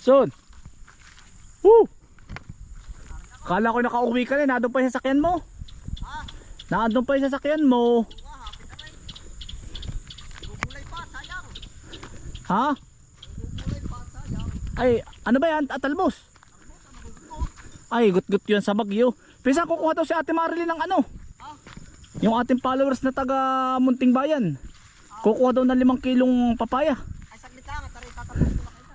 Son. Woo! Kala ko nakauwi ka na, nandun pa yung sasakyan mo. Nandun pa yung sasakyan mo. Ha? Ay, ano ba yan? Atalbos? Ay, gut-gut yun sa Bagyo. Pinsan kukuha daw si Ate Marilyn ng ano? Yung ating followers na taga Munting Bayan. Kukuha daw ng limang kilong papaya. Ay, saglit lang. At tayo tatapos ko na kayo.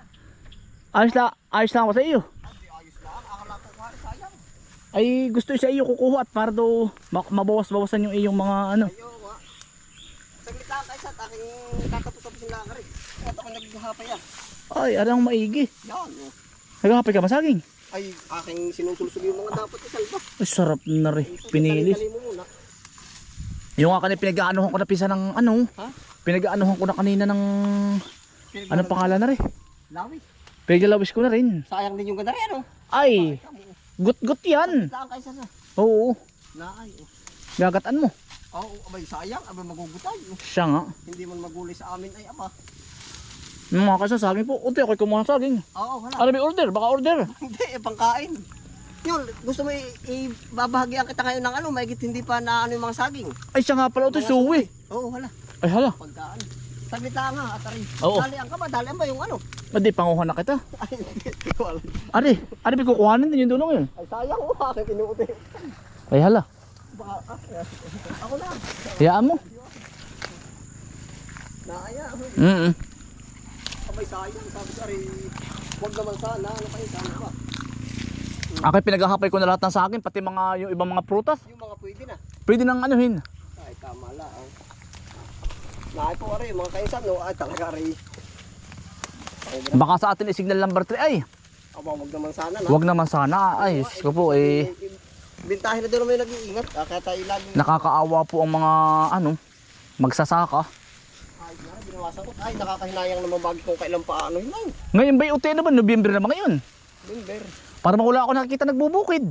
Ayos lang, ayos lang ako sa iyo. Hindi, ayos lang. Akala ko kuha, sayang. Ay, gusto sa iyo kukuha at para daw ma- mabawas-bawasan yung iyong mga ano. Ayo, nga. Saglit lang kayo sa aking ka rin. At ako naghahapay yan. Ay, anong maigi. Yan. oh. Nagkakapit ka masaging. Ay, aking sinusulsog yung mga dapat isalba. Ay, sarap na rin. Pinilis. Yung nga kanina pinag-aanohan ko na pisa ng ano. Ha? Pinag-aanohan ko na kanina ng anong pangalan na rin. Lawi. Pinaglalawis ko na rin. Sayang din yung ganda rin, ano? Ay, gut-gut yan. Lang kayo sa. Oo, Naay, oh. gagatan mo. Oo, abay, sayang. Abay, magugutay. oh. Siya nga. Hindi man magulay sa amin ay ama. Yung mga kasasaging po, uti ako'y kumuha ng saging. Oo, wala. Ano may order? Baka order. Hindi, eh, pangkain. Yun, gusto mo i- ibabahagyan kita ngayon ng ano, maigit hindi pa na ano yung mga saging. Ay, siya nga pala ito, suwi. Oo, wala. Ay, hala. Pagkaan. Saglit lang nga, atari. Oo. Dalian ka ba? Dalian ba yung ano? Hindi, panguha na kita. Ay, hindi ko alam. Ari, ari, may kukuhanin din yung dulong yun. Ay, sayang oh, aking pinuuti. Ay, hala. Ah, ako na. Hayaan mo. Naaya. Mm Abay, sayang. Sabi ko, ari, wag naman sana. Ano kayo, sana ba? Ako'y pinaghahapay ko na lahat ng saging, pati mga yung ibang mga prutas. Yung mga pwede na. Pwede nang anuhin. Naay po, ari, mga kainsan, no? Ay, talaga, ari. Baka sa atin ay signal number 3 ay. Aba, wag naman sana, na. Wag naman sana. Ay, Diyos ko po eh. Bintahin na doon naman yung nag-iingat. Ah, kaya tayo lagi. Nakakaawa po ang mga ano, magsasaka. Ay, na, binawasan ko. Ay, nakakahinayang naman bagi kung kailan pa ano yun. Ngayon ba yung naman? November naman ngayon. Lumber. Para wala ako nakikita nagbubukid.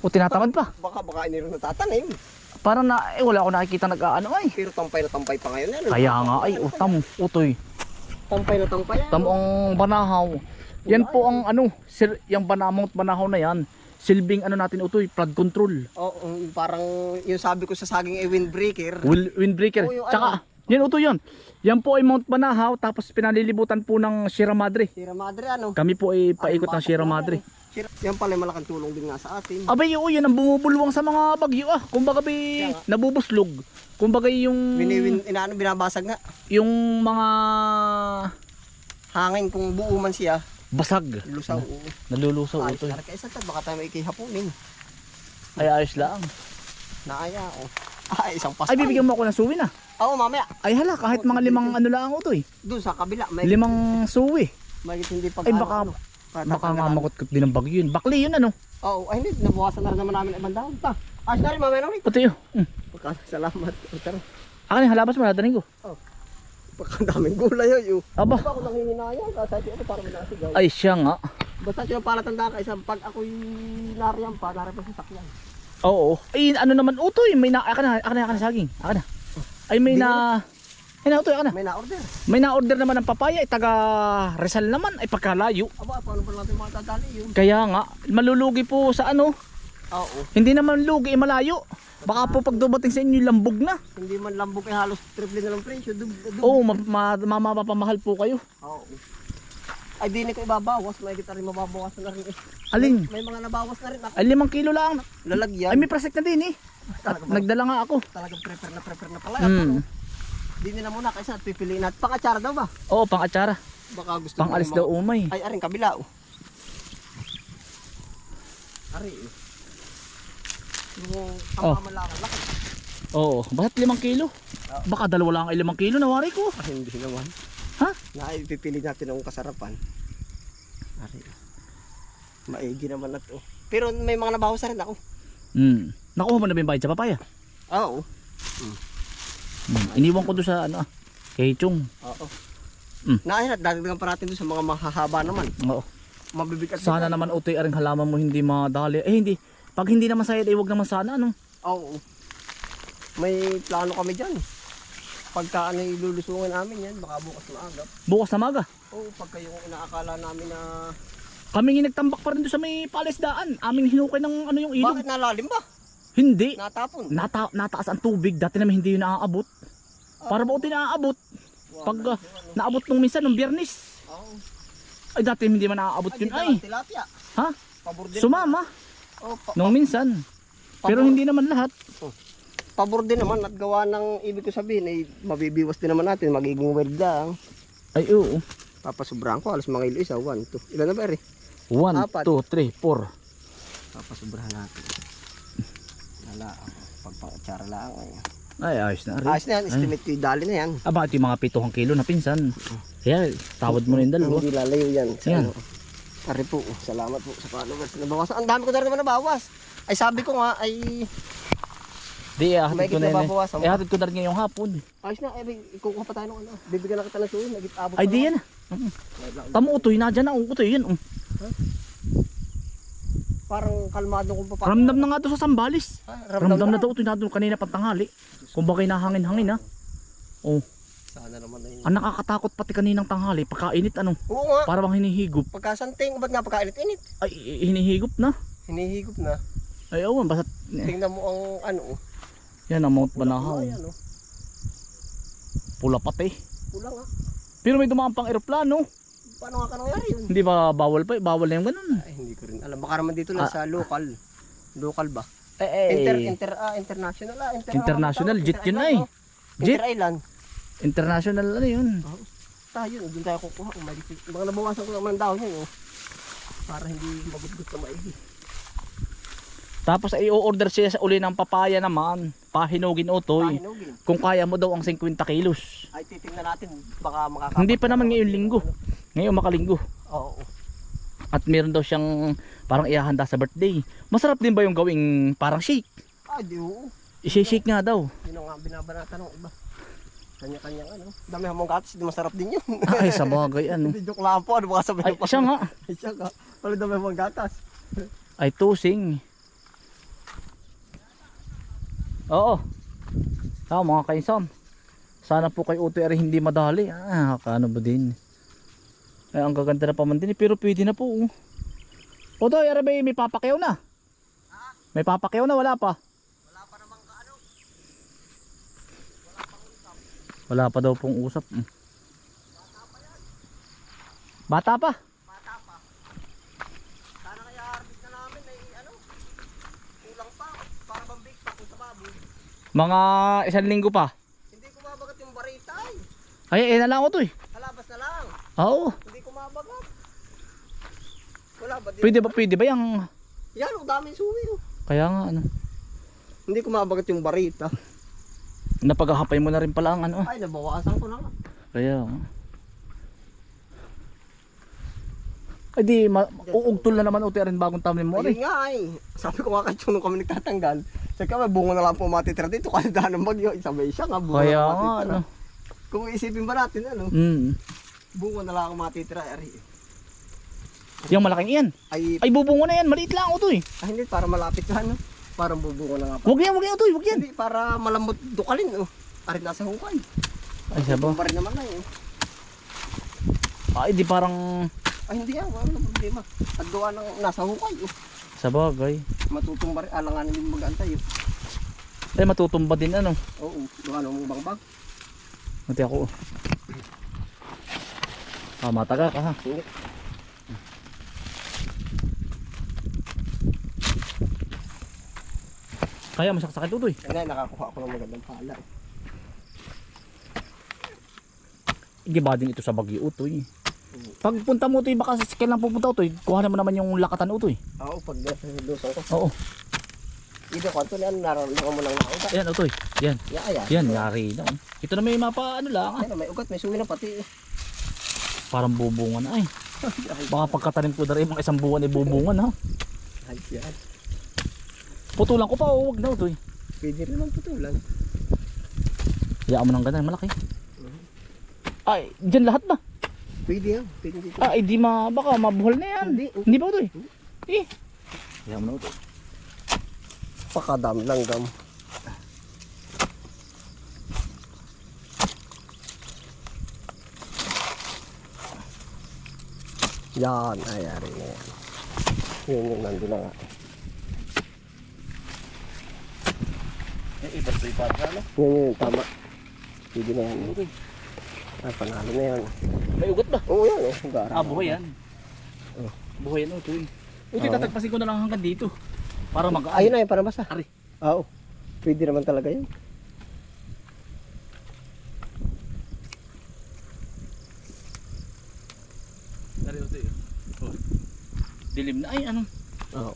O tinatamad pa. Baka, baka iniro natatanim. Parang na, eh wala ako nakikita nag-ano ay. Pero tampay na tampay pa ngayon. Ano? Kaya nga ay, utam, utoy. Tampay na tampay. ano? Tam ang banahaw. Yan po ang ano, sir, yung banamount banahaw na yan. Silbing ano natin utoy, flood control. Oo, um, parang yung sabi ko sa saging ay windbreaker. Wind, windbreaker. Yung Tsaka, yan utoy yun. Yan po ay Mount Banahaw, tapos pinalilibutan po ng Sierra Madre. Sierra Madre ano? Kami po ay paikot ng Ay, Sierra Madre. ano? Yan pala yung malaking tulong din nga sa atin. Abay, oo, yan ang bumubulwang sa mga bagyo ah. Kumbaga ba Kaya nga. nabubuslog. Kumbaga yung Biniwin, inaano, binabasag nga. yung mga Hangin kung buo man siya, basag. lusaw. oo. Nalulusaw Ay, ito. tara kaisa tad, baka tayo may ikihapunin. Ay ayos lang. Naaya, oh. Ay, isang pas. Ay bibigyan mo ako ng suwi na. Oo, mamaya. Ay hala, kahit mga limang ano lang ito eh. Doon sa kabila, may, Limang suwi. may hindi pag Ay baka ano, baka nga makutkot din ng bagyo yun. Bakli yun ano. Oo, ay hindi, nabawasan na rin naman namin ang bandahon pa. Na rin, mamaya na ulit. Pati yun. Mm. Salamat. O, Tara, Akin halabas mo, nadaning ko. pagkandaming gulay yun. yun. Aba. Diba ako nangihinayang, kasi ito para manasigaw. Ay siya nga. Basta siya palatanda ka, isang pag ako'y nariyan pa, nariyan pa sa sakyan. Oo. Ay ano naman utoy, may na akin na, akin na, akin na saging. Akin na. Ay may na Ay na utoy, akin na. May na-order. May na-order naman ng papaya, ay taga Rizal naman, ay pagkalayo. Aba, paano pa natin makatadali yun? Kaya nga, malulugi po sa ano, Oo. hindi naman lugi, eh, malayo. Baka po pag dumating sa inyo, lambog na. Hindi man lambok ay halos triple na lang presyo. Dub, dub. Oo, ma po kayo. Oo. Ay, di na ko ibabawas. May kita rin mababawas na rin eh. Alin? May mga nabawas na rin ako. Ay, limang kilo lang. Lalagyan. Ay, may prasek na din eh. Talaga ba? Nagdala nga ako. Talagang prepare na prepare na pala. Hmm. Di na muna kasi at pipiliin natin. Pang-atsara daw ba? Oo, pang atsara. Baka gusto Pang mo alis yung daw umay. Ay, aring kabila oh. Ari eh. Yung Oh. pamamalakan laki. Oo, bakit limang kilo? Baka dalawa lang ay limang kilo, nawari ko. Ah, hindi naman. Ha? Na ipipili natin ang kasarapan. Ari. Maigi naman na to. Pero may mga nabawas na rin ako. Hmm. Nakuha mo na ba yung bayad sa papaya? Oo. Hmm. Iniwan ko doon sa ano ah. Kay. Oo. Mm. Naayon at dagdagan pa natin doon sa mga mahahaba naman. Oo. Mabibigat. Sana naman utoy aring halaman mo hindi madali. Eh hindi. Pag hindi naman sayad, eh wag naman sana ano. Oo. May plano kami dyan. pagka ano ilulusungan namin yan, baka bukas maagap. Bukas na maga. Oo, pagka yung inaakala namin na... Kami nga nagtambak pa rin doon sa may palisdaan. Aming hinukay ng ano yung ilog. Bakit nalalim ba? Hindi. Natapon. Nata nataas ang tubig. Dati naman hindi yun naaabot. Para ba naaabot? Pag ah, naabot nung minsan, nung biyernes. Ay dati hindi man naaabot yun ay. Ha? Pabor din. Sumama. Oh, Nung minsan. Pero hindi naman lahat. pabor din naman at gawa ng ibig ko sabihin ay mabibiwas din naman natin, magiging wild lang. Ay oo. Papasobrahan ko, alas mga ilo isa, 1, 2. Ilan na ba rin? 1, Apat. 2, 3, 4. Papasobrahan natin. Lala, pagpakatsara lang. Ay. Ay ayos na rin. Ayos na yan, estimate ko yung dali na yan. Aba ito yung mga pituhang kilo na pinsan. Kaya tawad mo na yung dalawa. Hindi lalayo yan. Sa Yan. Ano. Po, oh, salamat po sa followers. Nabawasan. Ang dami ko na rin naman nabawas. Ay sabi ko nga, ay Di eh, hatid ko na yun. Eh, mo. hatid ko na rin ngayong hapon. ayos na, eh, ikukuha pa tayo ng ano. Bibigyan na kita ng suwi, nagit abot Ay di yan. Mm. Tamo utoy na dyan na. Utoy yan. um. Parang kalmado kung pa Ramdam na nga to sa Sambalis. Ah, Ramdam na daw utoy na doon kanina pantanghali. Kung bakit nahangin-hangin ha. Oh, Sana naman ay. ang nakakatakot pati kaninang tanghali. Pagkainit ano. Oo nga. Para bang hinihigop. Pagkasanting, ba't nga pagkainit-init? Ay, hinihigop na. Hinihigop na. Ay, oo, basta Tingnan mo ang ano. yan ang Mount Pula Banahaw. Ayan, oh. Pula pati. Pula nga. Pero may dumaan pang eroplano. Paano nga ka nangyari yun? Hindi ba bawal pa? eh? Bawal na yung ganun. Ay, hindi ko rin alam. Baka naman dito lang Ah. sa local. Local ba? Eh, eh. Inter, inter, ah, international ah. Inter, International, ano ba jet yun ay. island, oh. Jet? Inter Island. International ano yun. Tayo, doon tayo kukuha. Kung may Baka nabawasan ko naman ang dahon yun. Oh. Para hindi magutgut na maigi. Tapos ay i-order siya sa uli ng papaya naman. Pahinugin utoy. Pahinugin. Kung kaya mo daw ang 50 kilos. Ay, titingnan natin. Baka makakapag. Hindi pa naman ngayon linggo. Ngayon makalinggo. Oo. At meron daw siyang parang ihahanda sa birthday. Masarap din ba yung gawing parang shake? Ay, di oo. I-shake nga daw. Yun ang nga binabanatan ng iba. Kanya-kanyang ano. Dami hamong gatas, di masarap din yun. Ay, sa bagay ano. Hindi joke lang po, ano baka Ay, sabihin pa. siya nga. Ay, siya nga. Wala dami hamong gatas. Ay, tusing. Oo. Tama mga kainsan. Sana po kay ay hindi madali. Ah, kano ba din. Ay, ang gaganda na pa man din. eh, Pero pwede na po. oh. Utoy, ara ba eh, may papakyaw na? May papakyaw na, wala pa. Wala pa daw pong usap. Mm. Bata pa? Bata pa. Sana kaya harvest na namin ay ano. Kulang pa. Para bang big pa kung sa baboy. Mga isang linggo pa. Hindi ko mabagat yung barita ay. Ay, eh na lang Utoy. Halabas na lang. Oo. Hindi ko mabagat. Wala ba? Di, Pwede ba, pwede ba yung... Yan, ang daming suwi. oh. Kaya nga, ano. Hindi ko mabagat yung barita. Napaghahapay mo na rin pala ang ano. Ay, nabawasan ko na nga. Kaya, ay di, ma- uugtol na naman uti rin bagong tamin mo. Ayun nga ay. Sabi ko nga kay Chong nung kami nagtatanggal. Sabi ka, may bunga na lang po matitira dito. Kasi daan ng bagyo. Isabay siya nga, bunga Kaya na nga, matitira. ano. Kung isipin ba natin, ano, Mm. bunga na lang ako matitira. Ari. Yung malaking iyan. Ay, Ay, bubungo na yan. Maliit lang utoy. ah, hindi, para malapit ka, ano. Parang bubunga na nga pa. Huwag yan, huwag yan utoy. Huwag yan. Hindi, para malambot dukalin, oh. Ari, nasa hukay. Ay, sabo. Pa rin naman na, eh. Ay, di parang Ay, hindi yan, wala na problema. At gawa ng nasa hukay, oh. sa bagay. Matutumba rin, alanganin yung mag-antay, oh. Ay, matutumba din ano. Oo, gawa ng bangbang. Mati ako. Ah, mataga ka ha. Hindi. Kaya masakit utoy. Kaya nakakuha ako ng magandang pala. eh. Igiba din ito sa Bagyo utoy. Pag punta mo utoy, baka sa lang pupunta utoy. Kuha mo naman yung lakatan utoy. Oo, pag lusong ko. Oo. Ito, kwanto na yan, nararamdaman mo lang na ugat. Ayan utoy. Yan. Yeah, yeah. Yan, yari na. oh. Ito na may mapa ano lang. ah. Ayun, may ugat, may suwi na pati. eh. Parang bubungan ay. Baka pagkatanim ko na rin mga isang buwan ay bubungan ha. Ay, yan. Putulan ko pa, oh, huwag na utoy. Pwede rin naman putulan. Hayaan mo ng ganun, malaki. Ay, dyan lahat ba? Pwede yan. Pwede. Ah, hindi ma, baka mabuhol na yan. Hindi. Oh. Hindi ba ito eh? Oh. Eh. Kaya mo na ito. Pakadami lang gam. Yan, ayari na yan. Yun yung nandun na nga. Eh, iba't iba't na, no? Yun yun, tama. Pwede na yan. Okay. Ay, panalo na yan. May ugat ba? Oo yan, oh. Gara. Ah, buhay yan. Oh. Buhay yan, utoy. Utoy, Oo. tatagpasin ko na lang hanggang dito. Para mag Ayun na yun, para basa. Ari. Oo. Pwede naman talaga yun. Ari, utoy. Oh. Dilim na. Ay, ano? Oo.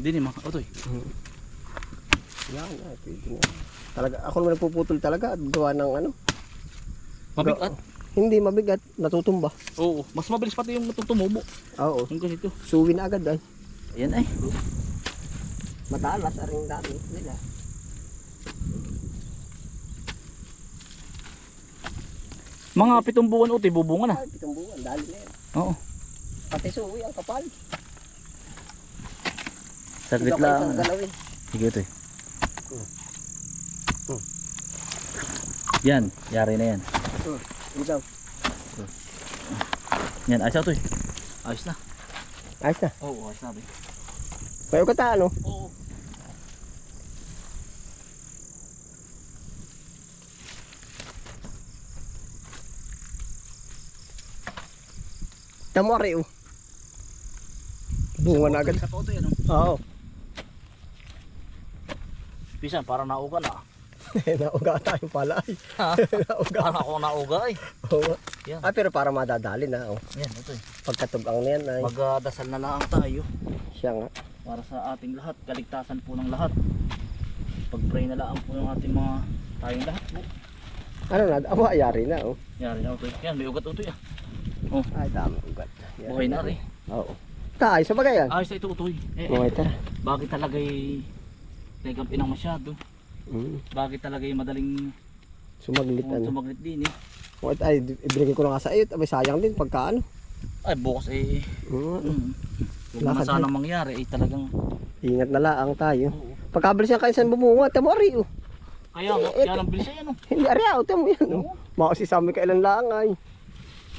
Dilim, ah. Utoy. Yan, ay, pwede na. Talaga, ako naman nagpuputol talaga at gawa ng ano. Mabigat. Hindi mabigat, natutumba. Oo. Mas mabilis pati yung tumubo. Oo. Yung ganito. Suwi na agad ay. Ayan ay. Matalas aring dami nila. Mga pitong buwan utoy, bubunga na. Ay, pitong buwan, dali na yan. Oo. Pati suwi ang kapal. Saglit lang. Sige utoy. Hmm. Hmm. Yan. Yari na yan. Ikaw. Yan. Ayos na utoy. Ayos na. Ayos na. Oo, ayos na. May ugat na ano? Oo. Tamo ari oh. Bunga na agad. Sa utoy, ano? Oo. Pisan, parang nauga na. Nauga tayo pala ay. Nauga. Parang ako nauga ay. Oo. Yan. Ah, pero para madadali na oh. Yan, utoy. Pagkatugang na yan ay. Magdasal na lang tayo. Siya nga. para sa ating lahat, kaligtasan po ng lahat. Pag-pray na lang po ng ating mga tayong lahat po. Ano na? Aba, ayari na oh. Yari na utoy. Yan, may ugat utoy ah. Ay, dami ugat. Yan. Buhay na rin. Oo. Tayo sa bagay yan. Ayos na ito utoy. Eh, eh, Okay, bakit talaga'y tegang pinang masyado? Mm. Bakit talaga'y madaling Sumaglit ano. sumaglit din eh? Wait, ay, ibigay ko na nga sa iyo. Abay, sayang din pagka ano. Ay, bukas eh. Mm. Mm, Lakad sanang mangyari eh talagang Ingat na lang tayo. oo. Pagkabilis yan kayo saan bumunga, tamo ari oh. Kaya nga, Eh, yan ang bilis ay ano. Hindi ari ah, tamo yan oh. Oo. Makasi sa amin kailan lang ay.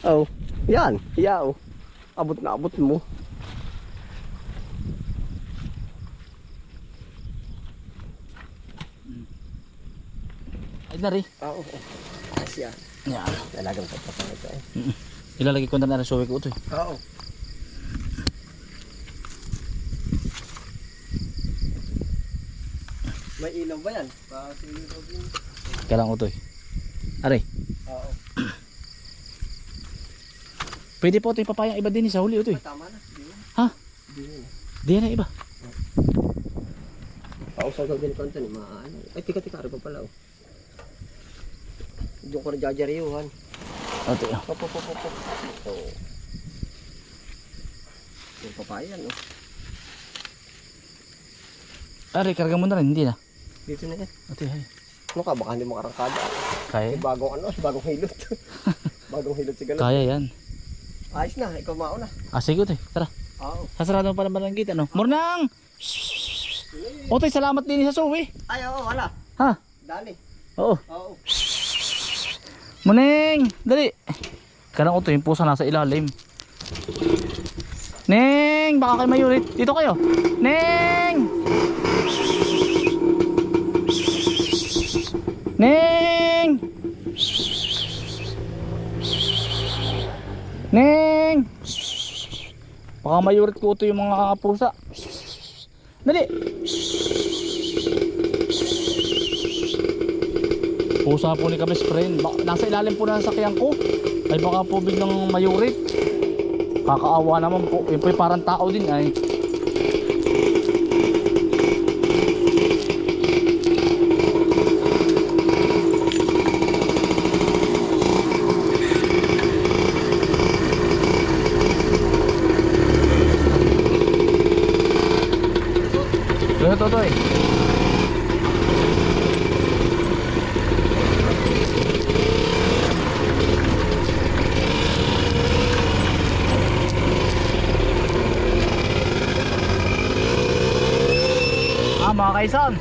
Oh, yan, iya oh. Abot na abot mo. Ay na rin. Oo. Oh, Ayos yan. Yan. Talagang papapang ito eh. Ilalagay ko na na suwi ko utoy. Oo. May ilaw ba yan? Kasi ilaw din. Kailang utoy. Aray, Oo. pwede po ito papayang iba din eh, sa huli utoy. Tama na. Di na. Ha? Di na. Di na iba. Pausaw daw din konto ni maano. Ay, tika tika rin pa pala oh. Doon ko na jajariyuhan. Utoy. ah. Pop pop pop pop. Oo. Yung papayan oh. Aray, karga mo na rin, hindi na. Dito na yan. Utoy, hay. Ano ka, baka hindi mo karangkada. Kaya? May bagong ano, bagong hilot. bagong hilot si ganun. Kaya yan. Ayos na, ikaw mauna. Ah, sige utoy. Tara. Oo. Sasarado mo pa naman ang gate, ano? Mornang! Utoy, salamat din sa suwi. Ay, oo, wala. Ha? Dali. Oo. Oo. Muneng! Dali! Kanang utoy, yung pusa nasa ilalim. Neng! Baka kayo mayurit. Dito kayo. Neng! Neng! Neng! Baka mayurit ko ito yung mga pusa. Dali! Pusa po ni Kabes friend. Nasa ilalim po ng sakyan ko. Ay baka po biglang mayurit. Kakaawa naman po. Yun po parang tao din ay. Ito to to eh. Tyson.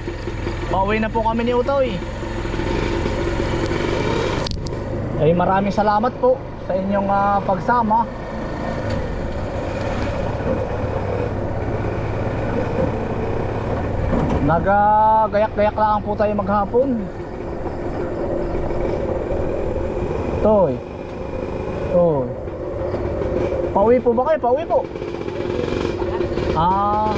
Pauwi na po kami ni Utoy. Ay maraming salamat po sa inyong uh, pagsama. Nagagayak-gayak lang po tayo maghapon. Toy. Toy. Pauwi po ba kayo? Pauwi po. Ah.